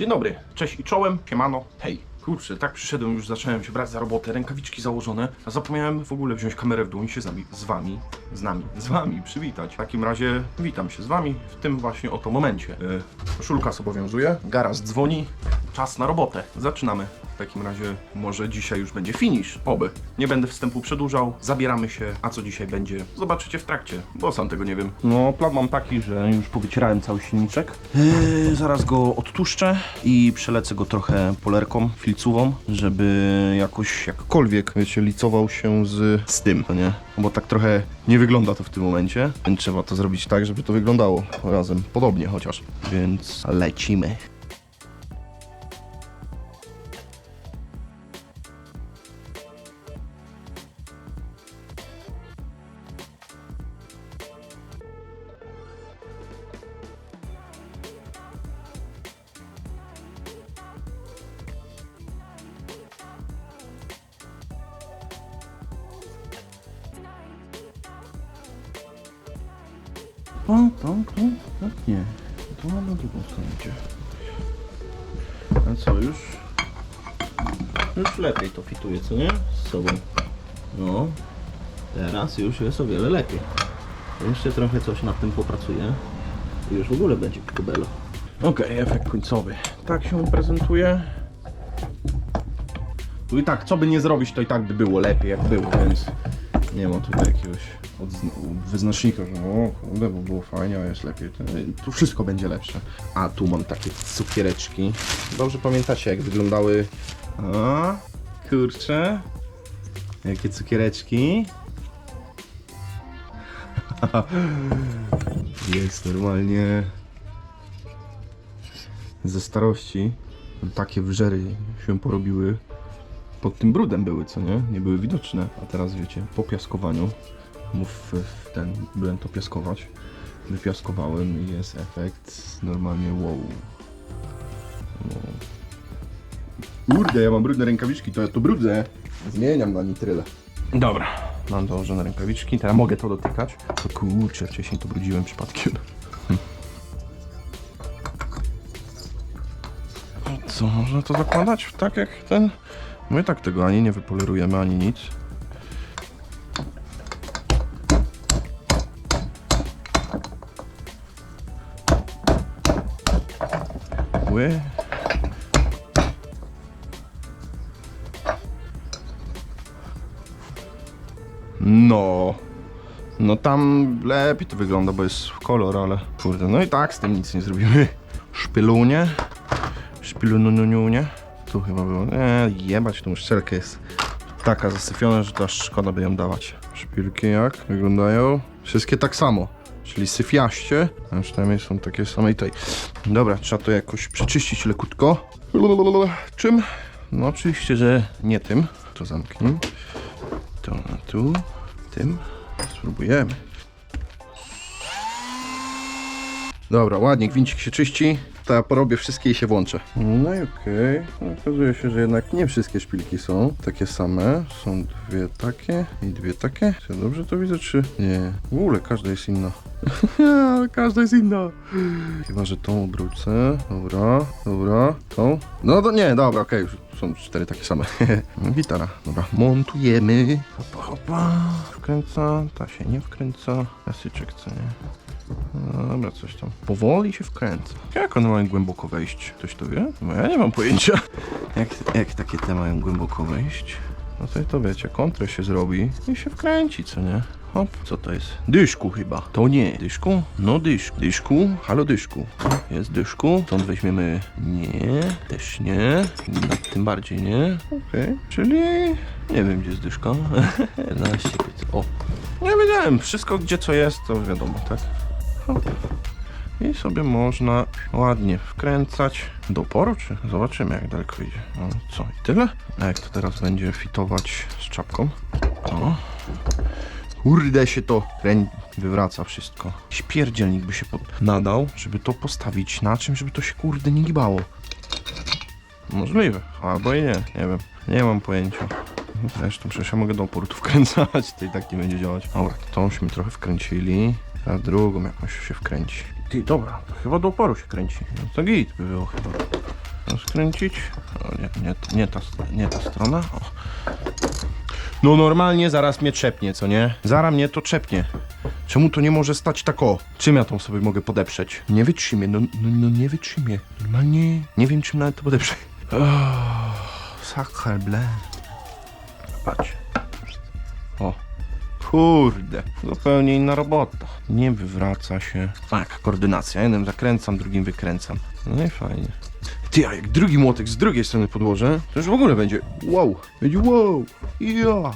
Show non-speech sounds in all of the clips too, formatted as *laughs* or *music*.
Dzień dobry, cześć i czołem, siemano, hej. Kurczę, tak przyszedłem, już zacząłem się brać za robotę, rękawiczki założone, a zapomniałem w ogóle wziąć kamerę w dłoń i się z nami, z wami, z nami, z wami przywitać. W takim razie witam się z wami w tym właśnie oto momencie. Yy, zobowiązuje, garaż dzwoni, czas na robotę. Zaczynamy. W takim razie może dzisiaj już będzie finish, oby. Nie będę wstępu przedłużał, zabieramy się, a co dzisiaj będzie, zobaczycie w trakcie, bo sam tego nie wiem. No, plan mam taki, że już powycierałem cały silniczek. Yy, zaraz go odtłuszczę i przelecę go trochę polerką filcową, żeby jakoś jakkolwiek, wiecie, licował się z, z tym, no nie? Bo tak trochę nie wygląda to w tym momencie, więc trzeba to zrobić tak, żeby to wyglądało razem podobnie chociaż. Więc lecimy. O, to, to, tak nie. To na drugą stronę idzie. A co, już? Już lepiej to fituje, co nie? Z sobą. No. Teraz już jest o wiele lepiej. Jeszcze trochę coś nad tym popracuję. I już w ogóle będzie picobello. Okej, efekt końcowy. Tak się prezentuje. Tu i tak, co by nie zrobić, to i tak by było lepiej jak było, więc nie ma tutaj jakiegoś odzn- wyznacznika, że o kurde, bo było fajnie, a jest lepiej. Tu wszystko będzie lepsze. A tu mam takie cukiereczki. Dobrze pamiętacie, jak wyglądały... A, kurczę. Jakie cukiereczki. *laughs* jest normalnie ze starości. Takie wrzery się porobiły pod tym brudem były, co nie? Nie były widoczne, a teraz wiecie, po piaskowaniu, mów w ten, byłem to piaskować, wypiaskowałem i jest efekt normalnie wow. wow. Kurde, ja mam brudne rękawiczki, to ja to brudzę. Zmieniam na nitryle. Dobra, mam dołożone rękawiczki, teraz mogę to dotykać. To kurczę, wcześniej to brudziłem przypadkiem. Co, można to zakładać tak jak ten? My tak tego ani nie wypolerujemy, ani nic. No. No tam lepiej to wygląda, bo jest kolor, ale kurde, no i tak z tym nic nie zrobimy. Szpylunie. Szpiluniunie. Tu chyba było. Nie, jebać, tą szczelkę jest taka zasyfiona, że to aż szkoda by ją dawać. Szpilki jak wyglądają? Wszystkie tak samo. Czyli syfiaście, a przynajmniej są takie same i tej. Dobra, trzeba to jakoś przeczyścić lekutko. Czym? No oczywiście, że nie tym. To zamknij. To tu. Tym. Spróbujemy. Dobra, ładnie, gwincik się czyści. To ja porobię wszystkie i się włączę. No i okej. No, Okazuje się, że jednak nie wszystkie szpilki są takie same. Są dwie takie i dwie takie. Czy dobrze to widzę, czy nie? W ogóle każda jest inna. *laughs* każda jest inna. Chyba, że tą obrócę. Dobra, dobra. Tą. No to nie, dobra, okej. już Są cztery takie same. *laughs* Gitara. Dobra, montujemy. Hopa, hopa. Wkręca, ta się nie wkręca. Klasyczek, co nie? No dobra, coś tam. Powoli się wkręca. Jak one mają głęboko wejść? Ktoś to wie? No ja nie mam pojęcia. *laughs* Jak, jak takie te mają głęboko wejść? No to, to wiecie, kontrę się zrobi i się wkręci, co nie? Hop, co to jest? Dyszku chyba. To nie. Dyszku? No dyszku. Dyszku? Halo dyszku. Jest dyszku. Stąd weźmiemy nie, też nie. Tym bardziej nie. Okej. Czyli nie wiem gdzie jest dyszka. *laughs* 11 pyt. O. Nie wiedziałem. Wszystko gdzie co jest, to wiadomo, tak? Hop. I sobie można ładnie wkręcać do oporu, czy zobaczymy jak daleko idzie. No co, i tyle? A jak to teraz będzie fitować z czapką? O. Kurde się to krę... wywraca wszystko. Śpierdzielnik by się pod... nadał, żeby to postawić na czym, żeby to się kurde nie gibało. Możliwe, albo i nie, nie wiem. Nie mam pojęcia. Zresztą przecież ja mogę do oporu *laughs* wkręcać, to i tak nie będzie działać. Dobra, tośmy trochę wkręcili, a drugą jakąś się wkręci. Ty, dobra, to chyba do oporu się kręci. No to git by było chyba. Skręcić. O, nie, nie, nie, ta, nie ta strona. O. No normalnie zaraz mnie trzepnie, co nie? Zaraz mnie to trzepnie. Czemu to nie może stać tak o? Czym ja tą sobie mogę podeprzeć? Nie wytrzymie, no, no, no nie wytrzymie. Normalnie nie wiem czym nawet to podeprzeć. Oh, bleu. Patrz. O. Kurde, zupełnie inna robota. Nie wywraca się. Tak, koordynacja. Jednym zakręcam, drugim wykręcam. No i fajnie. Ty, a jak drugi młotek z drugiej strony podłożę, to już w ogóle będzie wow. Będzie wow. Ja.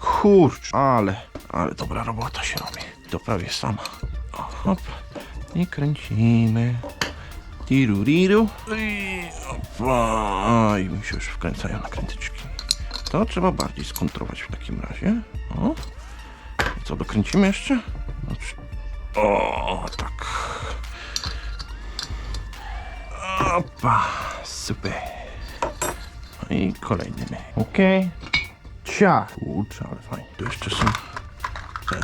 Kurcz, ale, ale dobra robota się robi. To prawie sama. Hop. I kręcimy. Tiruriru. I opa. I mi się już wkręcają nakrętyczki. To trzeba bardziej skontrować w takim razie. O. Co, dokręcimy jeszcze? Znaczy- O, tak. Opa, super. No I kolejny myk. Okej. Cia. Kurczę, ale fajnie. Tu jeszcze są te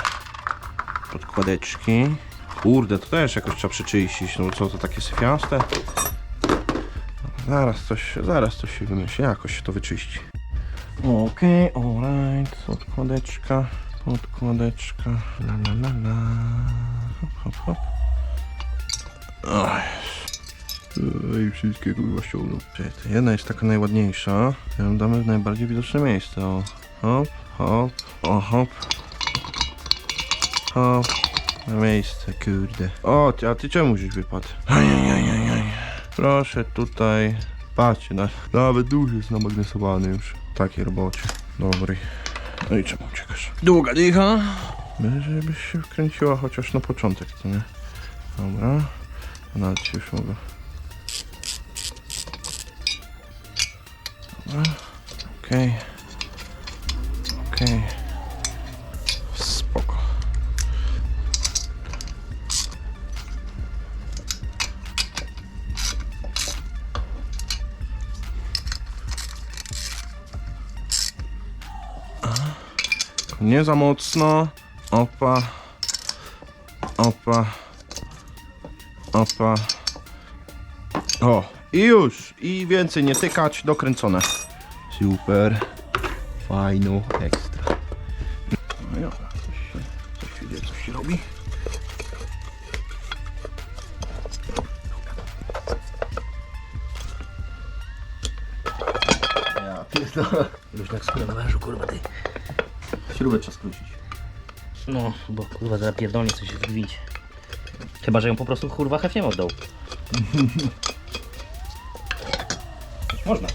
podkładeczki. Kurde, to też jakoś trzeba przyczyścić. No co to takie syfiaste? Zaraz coś, zaraz coś się wymyśli, jakoś się to wyczyści. Okej, alright. Podkładeczka, podkładeczka. La la la la. Hop, hop, hop. Oj. I wszystkie kurwa ściągną. To Jedna jest taka najładniejsza. Ją damy w najbardziej widoczne miejsce. O. Hop, hop, o hop. Hop. Na miejsce, kurde. O, ty, a ty czemu żeś wypadł? Ajajajajaj. Proszę tutaj. Patrzcie, na, nawet duży jest namagnesowany już. Takiej robocie. Dobry. No i czemu uciekasz? Długa dycha. Żebyś się wkręciła chociaż na początek, co nie? Dobra. Nawet się już mogę. Okej. Okej. Spoko. Nie za mocno. Opa. Opa. Opa. O, i już. I więcej nie tykać, dokręcone. Super. Fajno, ekstra. No dobra, coś się, coś się dzieje, coś się robi. Ja pierdolę. Już tak skórę wężu, kurwa ty. Śrubę trzeba skrócić. No, bo kurwa zapierdolnie coś gwincie. Chyba, że ją po prostu kurwa hefniem oddał. *laughs* Można.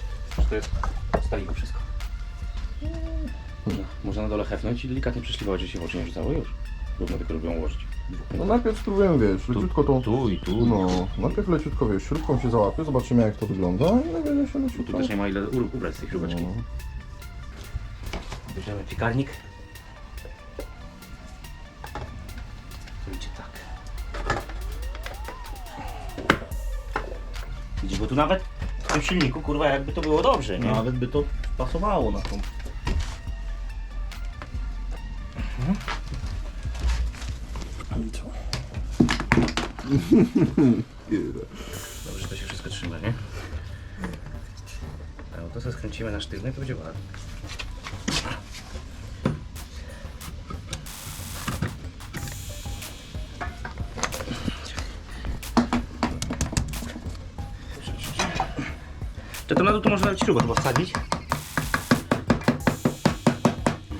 To jest staliwo wszystko. Można, można na dole hefnąć i delikatnie przeszliwać, że się w oczy nie rzucało już. Równo tylko lubią ułożyć. No najpierw spróbujemy, wiesz, leciutko tą... Tu i tu. No, najpierw leciutko, wiesz, śrubką się załapie, zobaczymy jak to wygląda i nagle się Tu leciutko. też nie ma ile u- ubrać z tej śrubeczki. No. Bierzemy piekarnik. Zrobicie tak. Widzisz, bo tu nawet tym silniku, kurwa, jakby to było dobrze, nie? Nawet by to pasowało na tą. I co? *laughs* Dobrze, że to się wszystko trzyma, nie? A to sobie skręcimy na sztywny, to będzie ładnie. Czy to na dół to można nawet śrubę chyba wsadzić?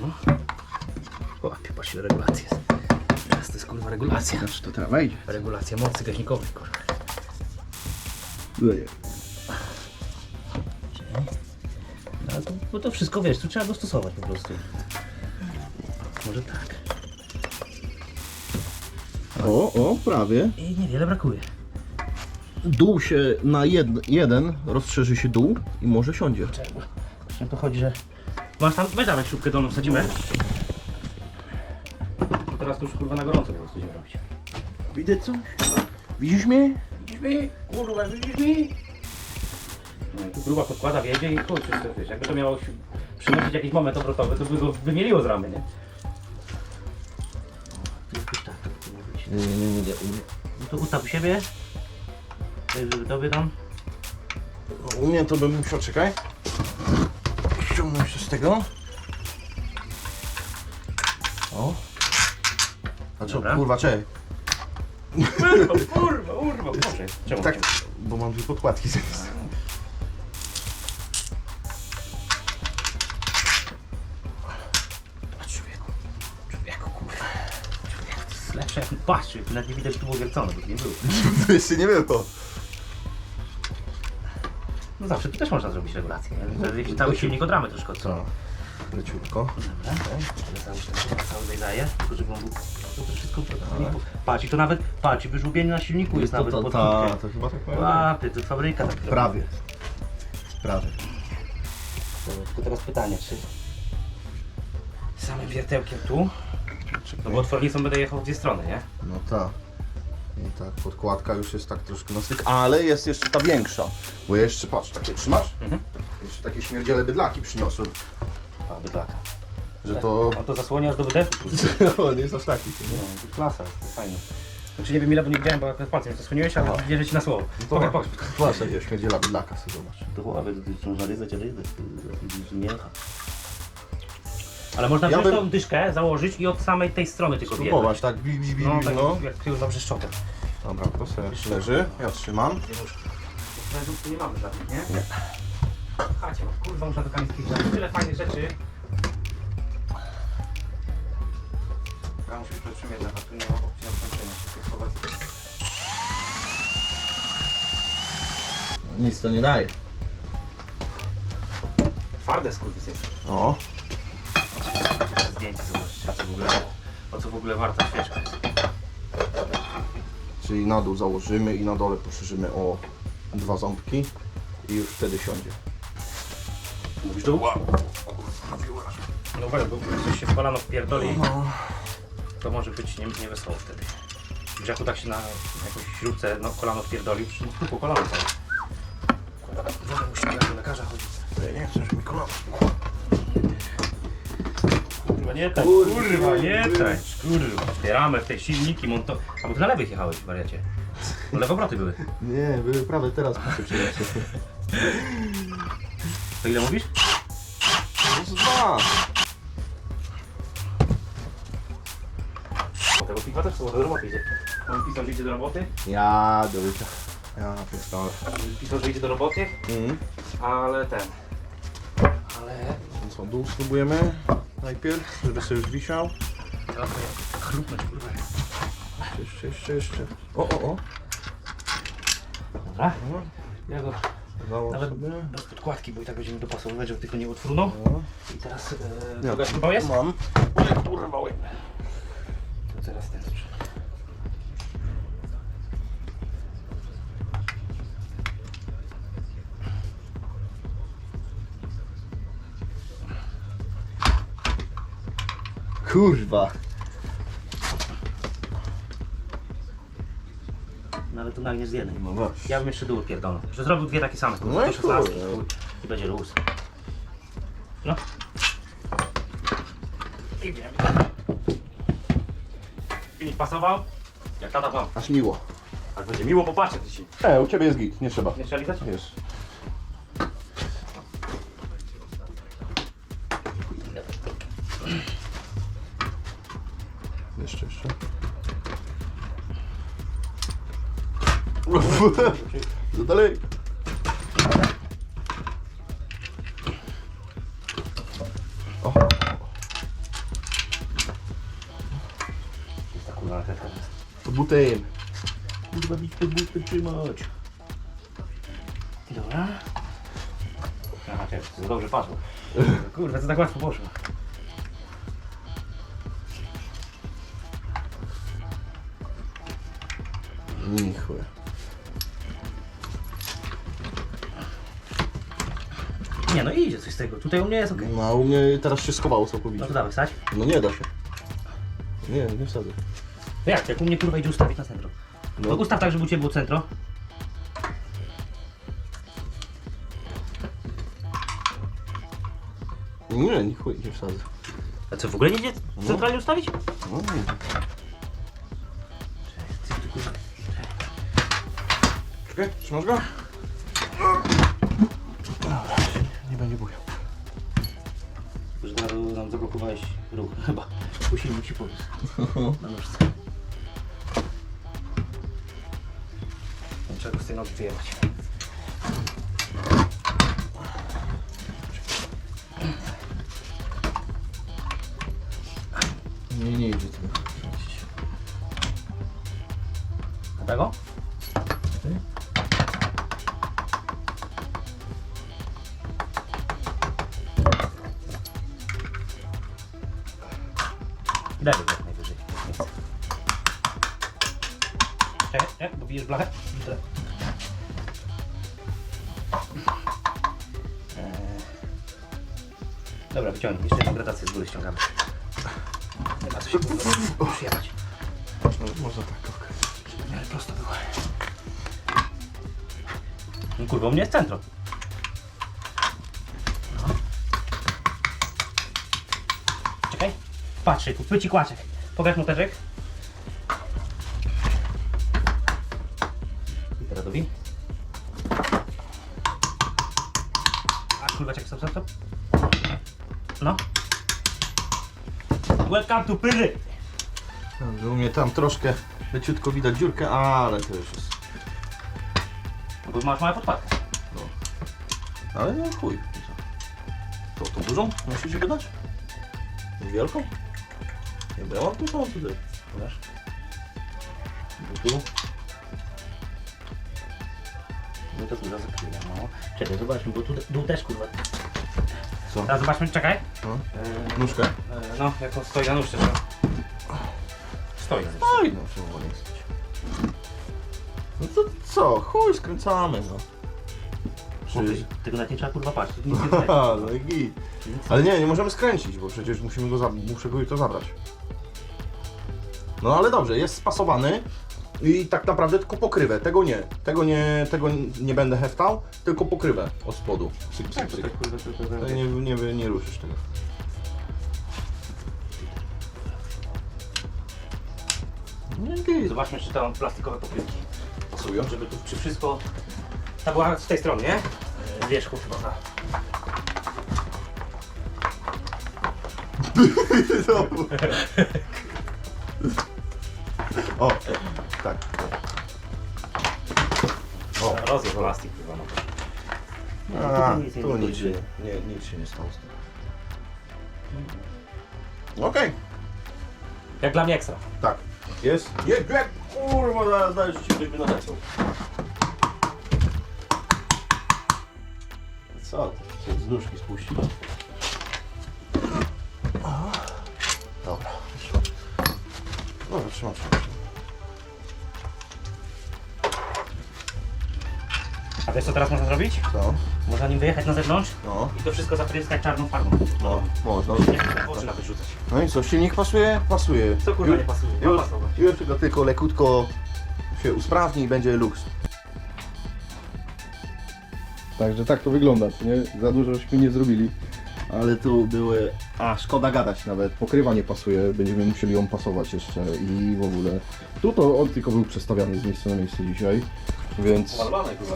No. O, patrz, ile regulacji jest. Teraz to jest kurwa regulacja. Znaczy to teraz wejdzie. Regulacja mocy gaźnikowej, kurwa. No to, bo to wszystko wiesz, tu trzeba dostosować po prostu. Może tak. O, o, prawie. I niewiele brakuje. Dół się na jed, jeden, rozszerzy się dół i może siądzie. Właśnie to chodzi, że... Masz tam, weź dawaj śrubkę dolną, wsadzimy. Bo teraz to już kurwa na gorąco po prostu będziemy robić. Widzę coś? Widzisz mnie? Widzisz mi? Kurwa, widzisz mi? No i tu gruba podkłada, wiedzie i kurczę, to wiesz, jakby to miało się przynosić jakiś moment obrotowy, to by go wymieliło z ramy, nie? Tak, być. Nie, nie, nie, nie. No to ustaw u siebie. Tobie tam. Nie, to bym musiał, czekaj. Ściągnąć się z tego. O. A co, Dobra. kurwa, czekaj. Kurwa, Boże. Czemu? Tak, bo mam dwie podkładki zamiast. Człowieku, człowieku, kurwa. Człowieku, to jest lepsze patrz, tu nawet nie widać, że tu było wiercone, bo tu nie było. To *laughs* jeszcze nie było. No zawsze tu też można zrobić regulację, nie? Wtedy cały silnik od ramy troszkę. Co? Leciutko. Dobra, ale cały cały zajdaje, tylko żeby on był to wszystko silniku. Patrz, i to nawet, patrz, i wyżłobienie na silniku jest nawet pod ta, to chyba tak Łapie, to fabryka tak robi. Prawie. Prawie. Dobra, Tylko teraz pytanie, czy samym wiertełkiem tu, no bo otwornicą będę jechał w dwie strony, nie? No tak. I tak, podkładka już jest tak troszkę na styk, ale jest jeszcze ta większa. Bo ja jeszcze, patrz, takie trzymasz? Mhm. Jeszcze takie śmierdziele bydlaki przyniosłem. A, bydlaka. Że to... A to zasłoniasz do wydechu. On jest aż taki. No, to klasa, to fajnie. Znaczy nie wiem ile, bo nie widziałem, bo akurat palcem zasłoniłeś, ale Aha. wierzę ci na słowo. To Pokaż, pokaż. Takie śmierdziela bydlaka, sobie zobacz. To głowy, to można ryzać, ryzać, nie Ale można Ja bym- tą dyszkę, założyć i od samej tej strony tylko Spróbować, tak? Bi, bi, bi, No, tak no. jak dobrze szczotę. Dobra, to sobie leży. Ja trzymam. tu nie mamy żadnych, nie? Nie. Chacie, kurwa, można do kamińskich rzeczy. Tyle fajnych rzeczy. Ja muszę już przetrzymać, a tu nie ma opcji na skończenie. Nic to nie daje. Twarde skurwysy. O. Zdjęcie zobaczcie, o co w ogóle, o co w ogóle warta świeczka jest. Czyli na dół założymy i na dole poszerzymy o dwa ząbki i już wtedy siądzie. Mówisz do wow. No uwaga, bo jak coś się w kolano wpierdoli, to może być nie, niewesoło wtedy. Grzechu tak się na jakąś śrubce no, kolano wpierdolił, przy po kolano całe. Woda musi do lekarza chodzić. Ja nie chcę, żeby mi kolano. Kurwa, nie tak, kurwa, nie tak, kurwa. Te ramy, w te silniki, monto... A bo ty na lewych jechałeś, wariacie. Bo Lewobroty były. Nie, były prawie teraz muszę przyjechać. To ile mówisz? No dwa. Tego piwa też do roboty idzie. On pisał, że idzie do roboty, Ja, do bycia. Ja pierdolę. pisał, że idzie do roboty, Mhm. ale ten... Ale... Co, dół spróbujemy najpierw, żeby sobie już wisiał. Chrupnąć, kurwa. Jeszcze, jeszcze, jeszcze. O, o, o. Dobra. Ja go Dało nawet sobie. bez podkładki, bo i tak będziemy dopasowywać, żeby tylko nie odfrunął. O. I teraz... E, Ja chyba jest? Mam. Kurwa, łeb. To teraz ten. Kurwa. No ale to nagniesz z jednej. No właśnie. Ja bym jeszcze dół pierdolę. Że zrobił dwie takie same, kurwa, No do i 16 kurde. chuj, i będzie luz. No. Idziemy. Filip pasował? Jak tata wam. Aż miło. Ale będzie miło popatrzeć dzisiaj. E, u ciebie jest git, nie trzeba. Nie trzeba lizać? Jest. *laughs* No dalej. O, Ta kurwa jest. to butem. Kurwa, bić pod buty trzymać. Dobra. Aha, czekaj, to dobrze poszło. Kurwa, co tak łatwo poszło. Nichły. Nie no idzie coś z tego, tutaj u mnie jest okej. No, a u mnie teraz się schowało No całkowicie. to dawaj, stać. No nie da się. Nie, nie wsadzę. No jak, jak u mnie kurwa idzie ustawić na centrum. No. No. ustaw tak, żeby u Ciebie było centro. Nie, nie chuj, nie wsadzę. A co, w ogóle nie idzie centralnie ustawić? No nie. Czekaj, trzymasz go? Nie boję. Już od razu nam zablokowałeś ruch, *laughs* chyba. Silnik ci powiózł *laughs* na nóżce. Trzeba go z tej nogi wyjebać. Daj go najwyżej. Czekaj, czekaj, bo bijesz blachę. Tyle. Eee. Dobra, wyciągnij. Jeszcze jedną gradację z góry ściągamy. Nie ma co się kurwa przyjechać. Można, można tak, okej. Żeby w miarę prosto było. No kurwa, u mnie jest centrum. No. Czekaj. Patrzaj, tu pyci kłaczek. Pokaż mu teczek. I teraz dobi. A kurwa, czekaj, stop, stop, stop. No. Welcome to Pyry. Dobrze, u mnie tam troszkę leciutko widać dziurkę, ale to już jest. Bo masz małą podpadkę. Ale no chuj. To, tą dużą? Musisz wydać? Wielką? Nie, mam tu samą tutaj. Bo tu. No to dużo zakryja, no. Czekaj, zobaczmy, bo tu dół też kurwa. Co? Teraz zobaczmy, czekaj. No. Eee, Nóżkę? eee, no, jak on stoi na nóżce, to... Stoi. Oj, no nie chceć. No to co? Chuj, skręcamy, no. Czy... Tego nawet nie trzeba kurwa patrzeć, nic nie *laughs* widać. No i git. Ale nie, nie możemy skręcić, bo przecież musimy go, za... muszę go i to zabrać. No ale dobrze, jest spasowany i tak naprawdę tylko pokrywę, tego nie. Tego nie, tego nie będę heftał, tylko pokrywę od spodu. Tak, tak, kurwa, nie, nie, nie ruszysz tego. Nie, git. Zobaczmy, czy tam plastikowe pokrywki Pasują? żeby tu czy wszystko... Ta była z tej strony, nie? Eee, Wierzchu chyba. O, tak. O, Rozje plastik chyba, no. A, nic nie tu nic się, nie, nic się nie stało z tym. Okej, Jak dla mnie ekstra. tak. Jest? Nie, jak kurwa, zaraz dajesz ci byśmy nadecą. Co ty? Się z nóżki spuści. Dobra. Dobra, trzymam, trzymam. A wiesz co teraz można zrobić? Co? Można nim wyjechać na zewnątrz No, i to wszystko zapryskać czarną farbą. no, można. Nie, oczy nawet rzucać. No i co, silnik pasuje? Pasuje. Co kurwa Ju- nie pasuje? Ma Już, pasować. już tylko, tylko lekutko się usprawni i będzie luks. Także tak to wygląda, nie? Za dużo żeśmy nie zrobili. Ale tu były... A, szkoda gadać nawet. Pokrywa nie pasuje, będziemy musieli ją pasować jeszcze i w ogóle. Tu to on tylko był przestawiany z miejsca na miejsce dzisiaj, więc... Malwane kurwa,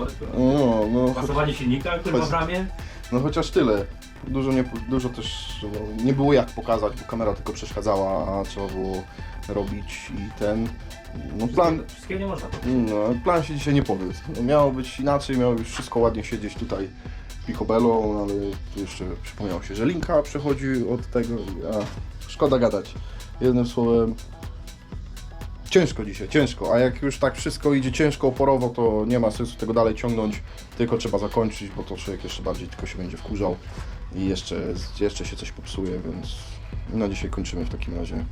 otwory. No, no, Pasowanie silnika, który ma w ramie. no chociaż tyle. Dużo, nie, dużo też no, nie było jak pokazać, bo kamera tylko przeszkadzała, a trzeba było robić i ten. No plan, Wszystkiego nie można. no, plan się dzisiaj nie powiódł. No, miało być inaczej, miało już wszystko ładnie siedzieć tutaj picobello, no, ale jeszcze przypomniało się, że linka przechodzi od tego. A, szkoda gadać. Jednym słowem, ciężko dzisiaj, ciężko. A jak już tak wszystko idzie ciężko, oporowo, to nie ma sensu tego dalej ciągnąć, tylko trzeba zakończyć, bo to człowiek jeszcze bardziej tylko się będzie wkurzał i jeszcze, jeszcze się coś popsuje, więc na dzisiaj kończymy w takim razie.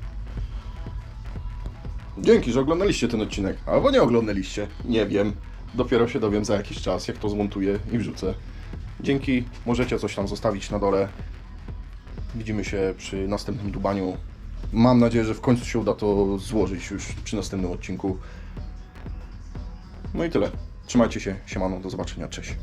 Dzięki, że oglądaliście ten odcinek. Albo nie oglądaliście. Nie wiem. Dopiero się dowiem za jakiś czas, jak to zmontuję i wrzucę. Dzięki. Możecie coś tam zostawić na dole. Widzimy się przy następnym dubaniu. Mam nadzieję, że w końcu się uda to złożyć już przy następnym odcinku. No i tyle. Trzymajcie się. Siemano. Do zobaczenia. Cześć.